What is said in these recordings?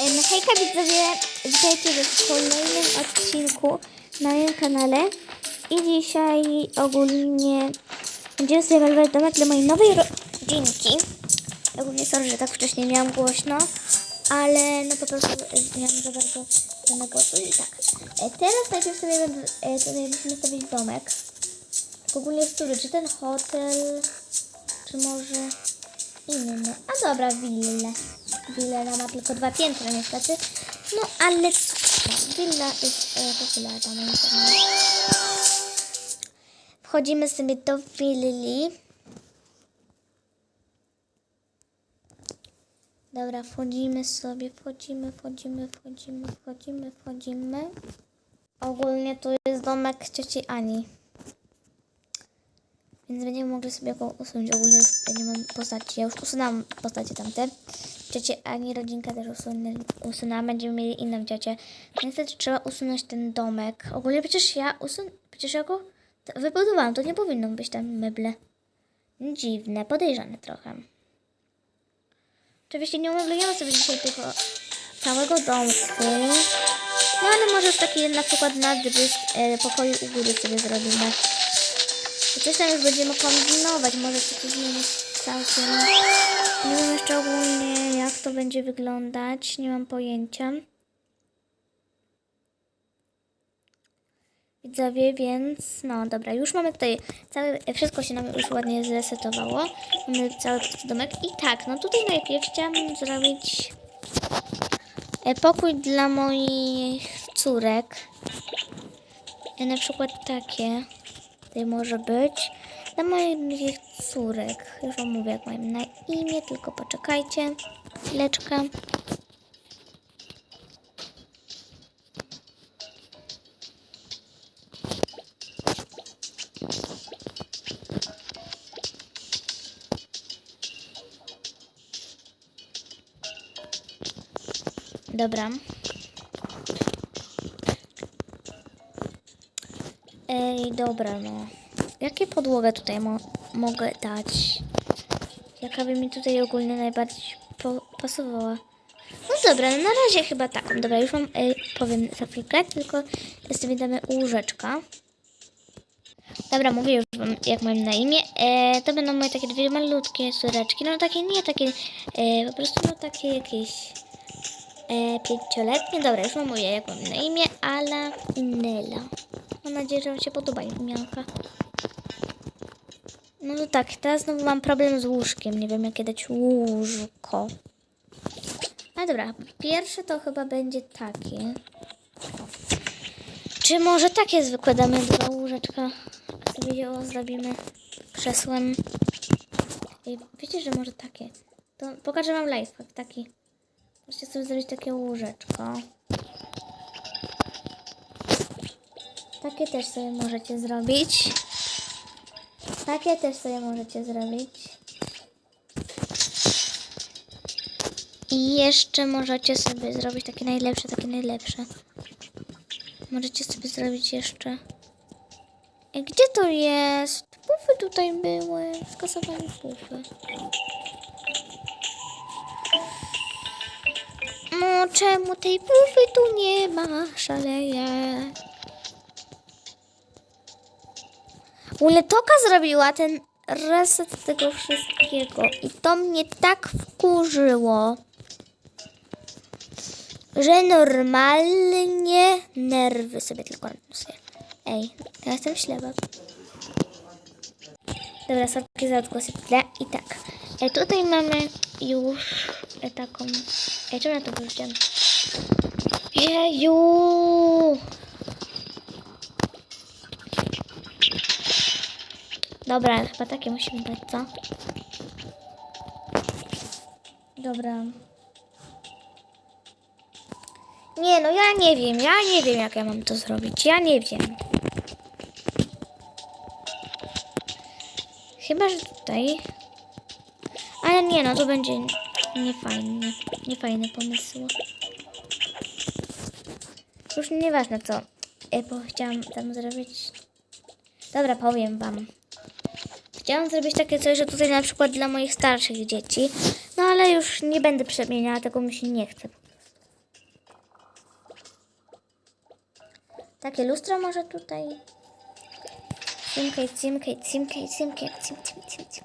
Em, Hejka widzowie, witajcie w kolejnym odcinku na moim kanale i dzisiaj ogólnie będziemy sobie malować domek dla mojej nowej rodzinki. Ogólnie sorry, że tak wcześniej miałam głośno, ale no po prostu e, miałam za bardzo ten głosu i tak. E, Teraz najpierw sobie e, tutaj musimy stawić domek. Ogólnie który? Czy ten hotel, czy może inny? A dobra, willę. Willa ma tylko dwa piętra niestety. No ale willa jest e, popularna moim. Wchodzimy sobie do willi. Dobra, wchodzimy sobie, wchodzimy, wchodzimy, wchodzimy, wchodzimy, wchodzimy. Ogólnie tu jest domek cioci Ani. Więc będziemy mogli sobie go usunąć. Ogólnie nie mam postaci. Ja już usunęłam postacie tamte. Ciocię Ani rodzinka też usunę, usunęłam. Będziemy mieli inną ciocię. Niestety trzeba usunąć ten domek. Ogólnie przecież ja usun... Przecież ja go wybudowałam. To nie powinno być tam meble. Dziwne, podejrzane trochę. Oczywiście nie umeblujemy sobie dzisiaj tego całego domku. No ale może taki na przykład nadrys e, pokoju u góry sobie zrobimy. Tam już będziemy kombinować, może się to zmienić całkiem. Nie wiem jeszcze ogólnie jak to będzie wyglądać, nie mam pojęcia. Widzowie, więc no dobra, już mamy tutaj całe, wszystko się nam już ładnie zresetowało. Mamy cały domek i tak, no tutaj najpierw chciałam zrobić e, pokój dla moich córek. Na przykład takie. Tutaj może być. Dla moich córek. Już wam mówię, jak mają na imię, tylko poczekajcie. Chwileczkę. Dobra. Ej, dobra, no. Jakie podłogę tutaj mo mogę dać? Jaka by mi tutaj ogólnie najbardziej pasowała? No dobra, no na razie chyba taką. Dobra, już mam, ej, powiem za chwilkę, tylko sobie damy łóżeczka. Dobra, mówię już wam, jak mam na imię. E, to będą moje takie dwie malutkie córeczki. No takie, nie takie, e, po prostu no takie jakieś e, pięcioletnie. Dobra, już wam mówię, jak mam na imię. Ala Nela. Mam nadzieję, że wam się podoba imianka. No to tak, teraz znowu mam problem z łóżkiem. Nie wiem, jakie dać łóżko. Ale dobra, pierwsze to chyba będzie takie. Czy może takie zwykłe damy dwa łóżeczka? Sobie je ozdobimy krzesłem. I wiecie, że może takie. To pokażę wam lifehack taki. Możecie sobie zrobić takie łóżeczko. Takie też sobie możecie zrobić. Takie też sobie możecie zrobić. I jeszcze możecie sobie zrobić takie najlepsze, takie najlepsze. Możecie sobie zrobić jeszcze. Ej, gdzie to jest? Pufy tutaj były. Skasowali pufy. No czemu tej pufy tu nie ma? Szaleję. Uletoka zrobiła ten reset tego wszystkiego i to mnie tak wkurzyło, że normalnie nerwy sobie tylko noszę. Ej, ja jestem ślepa. Dobra, sorki za odgłosy tle. I tak, e, tutaj mamy już e, taką... Ej, czemu ja to wyrzuciłam? Jeju! Dobra, chyba takie musimy dać, co? Dobra. Nie, no ja nie wiem, ja nie wiem jak ja mam to zrobić, ja nie wiem. Chyba, że tutaj. Ale nie, no to będzie niefajne, niefajne pomysły. Już nieważne co, e, bo chciałam tam zrobić. Dobra, powiem wam. Chciałam zrobić takie coś, że tutaj na przykład dla moich starszych dzieci. No ale już nie będę przemieniała, tego mi się nie chce. Takie lustro może tutaj. Cimkaj, cimkaj, cimkaj, cimkaj, cim, cim, cim, cim,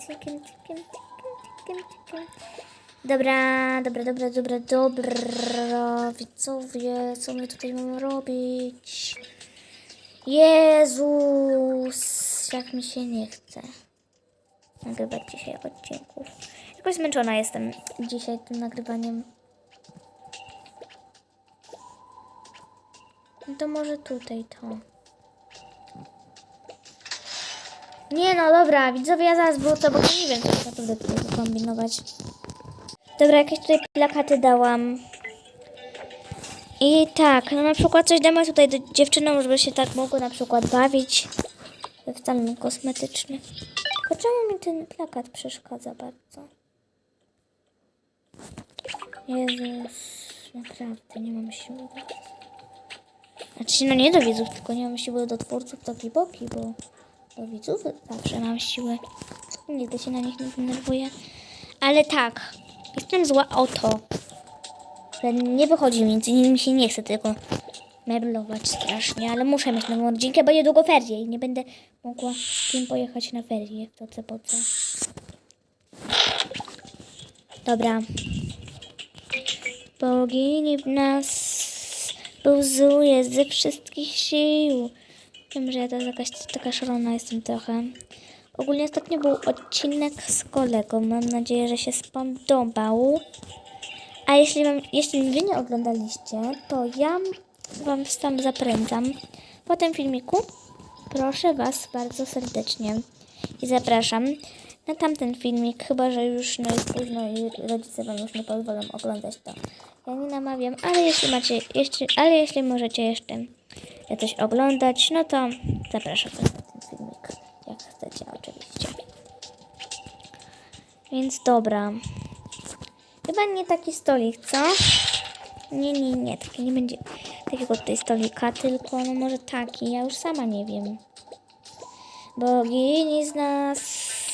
cim, cim. Dobra, dobra, dobra, dobra, dobra, widzowie, co my tutaj mamy robić? Jezus, jak mi się nie chce nagrywać dzisiaj odcinków. Jakoś zmęczona jestem dzisiaj tym nagrywaniem. No to może tutaj to. Nie no, dobra, widzowie, ja zaraz wrócę, bo nie wiem, co tak naprawdę tutaj kombinować. Dobra, jakieś tutaj plakaty dałam. I tak, no na przykład coś damy tutaj do dziewczynom, żeby się tak mogły na przykład bawić w salon kosmetyczny. Tylko czemu mi ten plakat przeszkadza bardzo? Jezus, naprawdę nie mam siły. Znaczy, no nie do widzów, tylko nie mam siły do twórców Toki Boki, bo do widzów zawsze mam siłę. Nigdy się na nich nie denerwuję. Ale tak, jestem zła o to, nie wychodzi mi, mi się nie chce tego meblować strasznie, ale muszę mieć nową rodzinkę, bo niedługo ferie i nie będę mogła z kim pojechać na ferie w toce poce. Dobra. Bogini w nas buzuje ze wszystkich sił. Wiem, że ja też jakaś taka szalona jestem trochę. Ogólnie ostatnio był odcinek z kolegą. Mam nadzieję, że się spodobał. A jeśli, wam, jeśli wy nie oglądaliście, to ja wam tam zaprędzam po tym filmiku. Proszę was bardzo serdecznie i zapraszam na tamten filmik, chyba że już no jest późno i rodzice wam już nie pozwolą oglądać to. Ja nie namawiam, ale jeśli macie jeszcze, ale jeśli możecie jeszcze coś oglądać, no to zapraszam was na ten filmik, jak chcecie oczywiście. Więc dobra. Chyba nie taki stolik, co? Nie, nie, nie, taki nie będzie takiego tutaj stolika, tylko no może taki, ja już sama nie wiem. Bogini z nas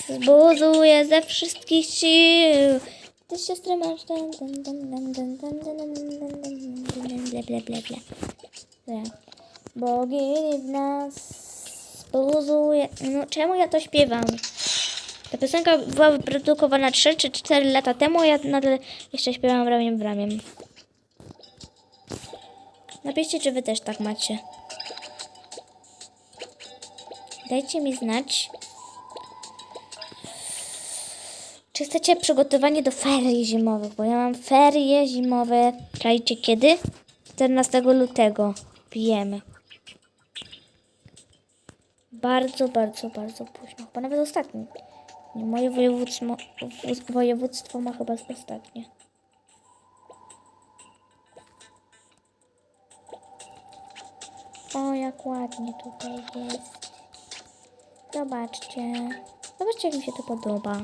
zbuzuje ze wszystkich sił. Ty siostrę masz dun, dun, dun, dun, dun, dun, dun, dun, dun, dun, ble, ble, ble, ble. Dobra. Bogini z nas zbuzuje... No czemu ja to śpiewam? Ta piosenka była wyprodukowana 3 czy 4 lata temu, a ja nadal jeszcze śpiewam ramię w ramię. Napiszcie, czy wy też tak macie. Dajcie mi znać, czy chcecie przygotowanie do ferii zimowych, bo ja mam ferie zimowe, czajcie kiedy? 14 lutego. Wiemy. Bardzo, bardzo, bardzo późno. Chyba nawet ostatni. Nie, moje województwo, województwo ma chyba ostatnie. O, jak ładnie tutaj jest. Zobaczcie. Zobaczcie, jak mi się to podoba.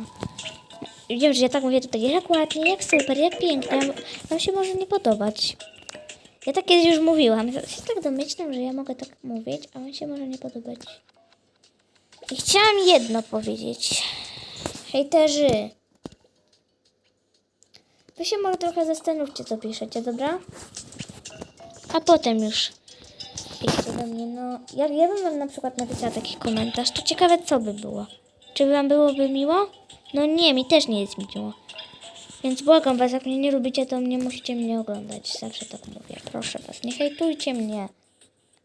Wiem, że ja tak mówię tutaj, jak ładnie, jak super, jak pięknie. Wam się może nie podobać. Ja tak kiedyś już mówiłam. Ja się tak domyślam, że ja mogę tak mówić, a wam się może nie podobać. I chciałam jedno powiedzieć. Hejterzy. Wy się może trochę zastanówcie, co piszecie, dobra? A potem już piszcie do mnie. No, ja, ja bym wam na przykład napisała taki komentarz, to ciekawe, co by było. Czy wam byłoby miło? No nie, mi też nie jest miło. Więc błagam was, jak mnie nie lubicie, to nie musicie mnie oglądać. Zawsze tak mówię. Proszę was, nie hejtujcie mnie.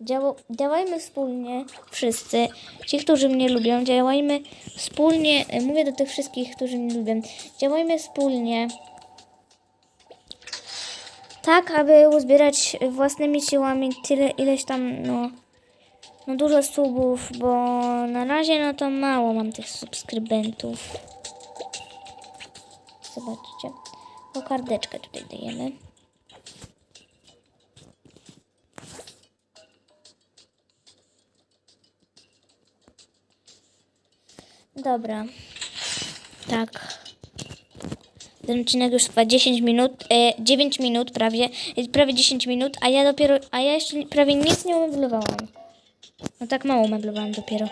Działa, działajmy wspólnie, wszyscy. Ci, którzy mnie lubią, działajmy wspólnie. e, Mówię do tych wszystkich, którzy mnie lubią. Działajmy wspólnie. Tak, aby uzbierać własnymi siłami tyle, ileś tam, no, no dużo subów, bo na razie no to mało mam tych subskrybentów. Zobaczcie. Kokardeczkę tutaj dajemy. dobra. Tak. Ten odcinek już trwa 10 minut, e, 9 minut prawie, prawie 10 minut, a ja dopiero, a ja jeszcze prawie nic nie umeblowałam. No tak mało umeblowałam dopiero.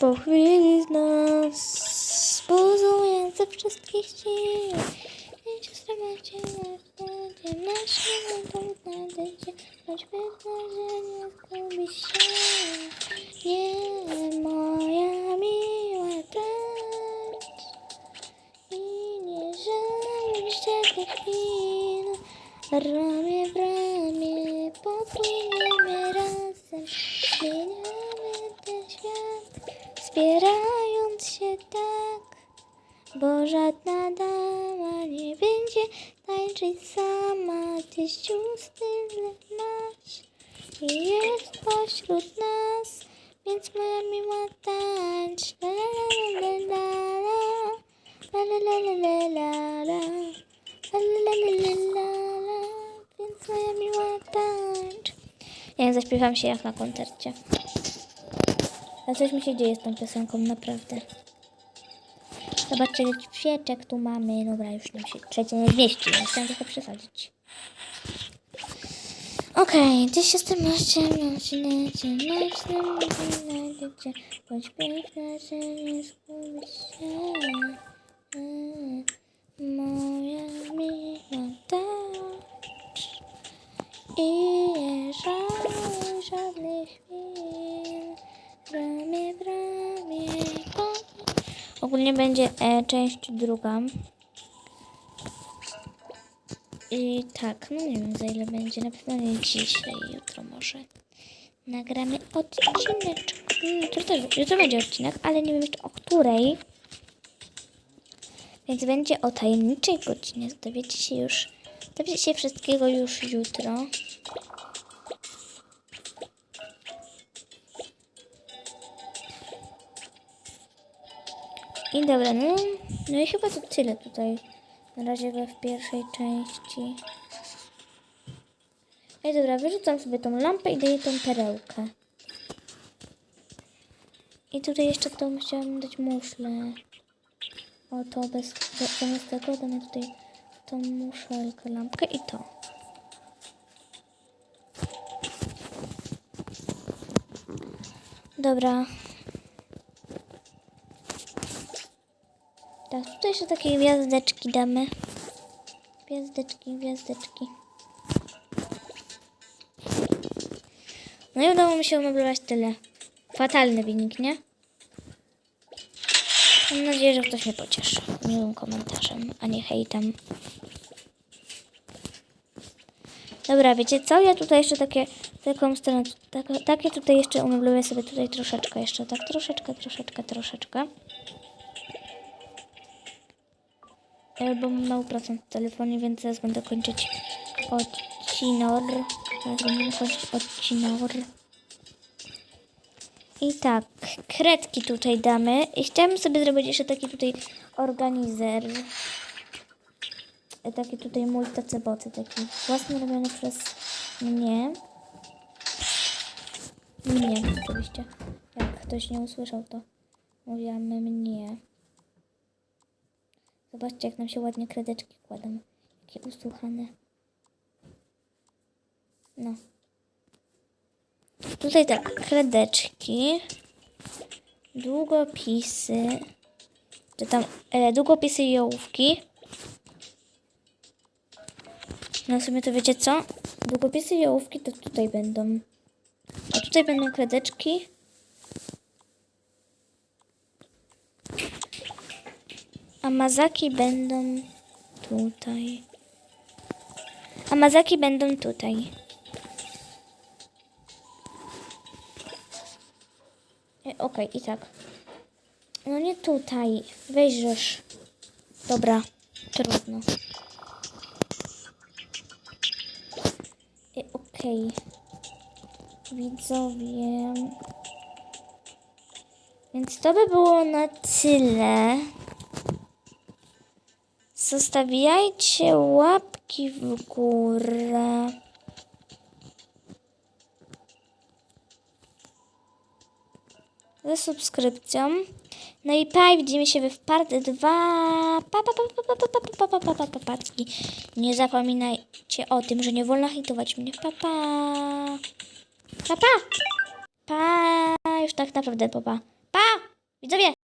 Po chwili nas buzuję ze wszystkich sił. Na wschodzie, nasz dowód nadejdzie, choć bez marzenia zgubi się. Nie, moja miła trać i nie żałuj tych chwil. Ramię w ramię popłyniemy razem, zmieniamy ten świat, wspierając się tak, bo żadna nie będzie tańczyć sama. Ty tyle masz i jest pośród nas, więc moja miła tańcz. La la la la la la la la la la la la la la la la la więc moja miła tańcz. Jak zaśpiewam się jak na koncercie. A coś mi się dzieje z tą piosenką, naprawdę. Zobaczcie, ile świeczek tu mamy. Dobra, już nam się trzecie nie zmieści, więc chciałam trochę przesadzić. Okej, się z tym macie, macie, macie, macie, znajdziecie, bądź piękna, że Ogólnie będzie e, część druga. I tak, no nie wiem za ile będzie, na pewno nie dzisiaj, jutro może. Nagramy odcineczek. Mm, Jutro też, jutro będzie odcinek, ale nie wiem jeszcze o której. Więc będzie o tajemniczej godzinie. Dowiecie się już, dowiecie się wszystkiego już jutro. I dobra, no, no i chyba to tyle tutaj. Na razie w pierwszej części. Ej, dobra, wyrzucam sobie tą lampę i daję tą perełkę. I tutaj jeszcze to musiałam dać muszlę. O, to bez, bez zamiast tego damy tutaj tą muszelkę, lampkę i to. Dobra. Tak, tutaj jeszcze takie gwiazdeczki damy. Gwiazdeczki, gwiazdeczki. No i udało mi się umeblować tyle. Fatalny wynik, nie? Mam nadzieję, że ktoś mnie pocieszy miłym komentarzem, a nie hejtem. Dobra, wiecie co? Ja tutaj jeszcze takie, taką stronę, tak, takie tutaj jeszcze umebluję sobie tutaj troszeczkę jeszcze, tak troszeczkę, troszeczkę, troszeczkę. Bo mam mały procent w telefonie, więc zaraz będę kończyć odcinor. Zaraz będziemy kończyć odcinor. I tak, kredki tutaj damy. I chciałabym sobie zrobić jeszcze taki tutaj organizer. E, Taki tutaj mój taceboty, taki własny robiony przez mnie. Mnie, oczywiście. Jak ktoś nie usłyszał, to mówiłam mnie. Zobaczcie, jak nam się ładnie kredeczki kładą. Jakie usłuchane. No. Tutaj tak, kredeczki, długopisy, czy tam e, długopisy i ołówki. No w sumie to wiecie co? Długopisy i ołówki to tutaj będą. A tutaj będą kredeczki. A mazaki będą tutaj. A mazaki będą tutaj. E, Okej, i tak. No nie tutaj. Weźżesz. Dobra, trudno. E, Okej. Widzowie. Więc to by było na tyle. Zostawiajcie łapki w górę. ze subskrypcją. No i pa, widzimy się w part 2. Pa, pa, pa, pa, pa, pa, pa, pa, pa, pa, pa, papatki. Nie zapominajcie o tym, że nie wolno hejtować mnie. Pa, pa. Pa, pa. Pa, już tak naprawdę, pa, pa. Pa, widzowie.